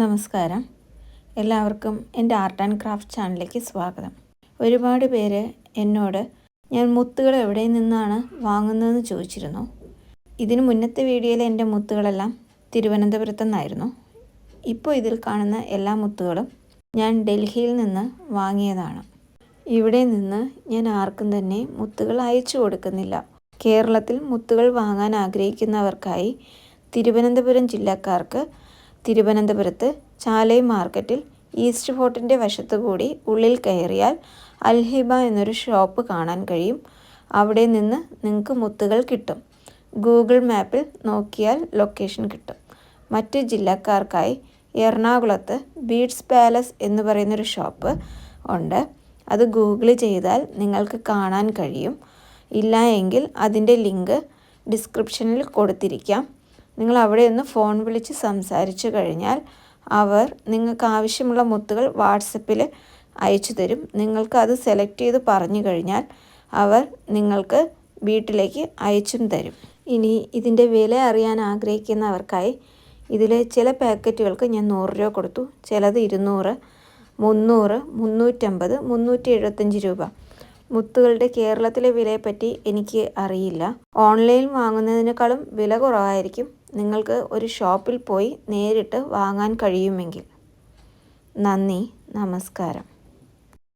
നമസ്കാരം. എല്ലാവർക്കും എന്റെ ആർട്ട് ആൻഡ് ക്രാഫ്റ്റ് ചാനലിലേക്ക് സ്വാഗതം. ഒരുപാട് പേര് എന്നോട് ഞാൻ മുത്തുകൾ എവിടെ നിന്നാണ് വാങ്ങുന്നതെന്ന് ചോദിച്ചിരുന്നു. ഇതിന് മുന്നത്തെ വീഡിയോയിൽ എന്റെ മുത്തുകളെല്ലാം തിരുവനന്തപുരത്തു നിന്നായിരുന്നു. ഇപ്പോൾ ഇതിൽ കാണുന്ന എല്ലാ മുത്തുകളും ഞാൻ ഡൽഹിയിൽ നിന്ന് വാങ്ങിയതാണ്. ഇവിടെ നിന്ന് ഞാൻ ആർക്കും തന്നെ മുത്തുകൾ അയച്ചു കൊടുക്കുന്നില്ല. കേരളത്തിൽ മുത്തുകൾ വാങ്ങാൻ ആഗ്രഹിക്കുന്നവർക്കായി തിരുവനന്തപുരം ജില്ലക്കാർക്ക് തിരുവനന്തപുരത്ത് ചാലൈ മാർക്കറ്റിൽ ഈസ്റ്റ് ഫോർട്ടിന്റെ വശത്തുകൂടി ഉള്ളിൽ കയറിയാൽ അൽഹിബ എന്നൊരു ഷോപ്പ് കാണാൻ കഴിയും. അവിടെ നിന്ന് നിങ്ങൾക്ക് മുത്തുകൾ കിട്ടും. ഗൂഗിൾ മാപ്പിൽ നോക്കിയാൽ ലൊക്കേഷൻ കിട്ടും. മറ്റ് ജില്ലക്കാർക്കായി എറണാകുളത്ത് ബീഡ്സ് പാലസ് എന്ന് പറയുന്നൊരു ഷോപ്പ് ഉണ്ട്. അത് ഗൂഗിൾ ചെയ്താൽ നിങ്ങൾക്ക് കാണാൻ കഴിയും. ഇല്ല എങ്കിൽ അതിന്റെ ലിങ്ക് ഡിസ്ക്രിപ്ഷനിൽ കൊടുത്തിരിക്കാം. നിങ്ങൾ അവിടെ ഒന്ന് ഫോൺ വിളിച്ച് സംസാരിച്ചു കഴിഞ്ഞാൽ അവർ നിങ്ങൾക്ക് ആവശ്യമുള്ള മുത്തുകൾ വാട്സപ്പിൽ അയച്ചു തരും. നിങ്ങൾക്ക് അത് സെലക്ട് ചെയ്ത് പറഞ്ഞു കഴിഞ്ഞാൽ അവർ നിങ്ങൾക്ക് വീട്ടിലേക്ക് അയച്ചും തരും. ഇനി ഇതിന്റെ വില അറിയാൻ ആഗ്രഹിക്കുന്നവർക്കായി ഇതിലെ ചില പാക്കറ്റുകൾക്ക് ഞാൻ നൂറ് രൂപ കൊടുത്തു. ചിലത് ഇരുന്നൂറ് മുന്നൂറ് മുന്നൂറ്റമ്പത് മുന്നൂറ്റി എഴുപത്തഞ്ച് രൂപ. മുത്തുകളുടെ കേരളത്തിലെ വിലയെപ്പറ്റി എനിക്ക് അറിയില്ല. ഓൺലൈൻ വാങ്ങുന്നതിനേക്കാളും വില കുറവായിരിക്കും. നിങ്ങൾക്ക് ഒരു ഷോപ്പിൽ പോയി നേരിട്ട് വാങ്ങാൻ കഴിയുമെങ്കിൽ. നന്ദി നമസ്കാരം.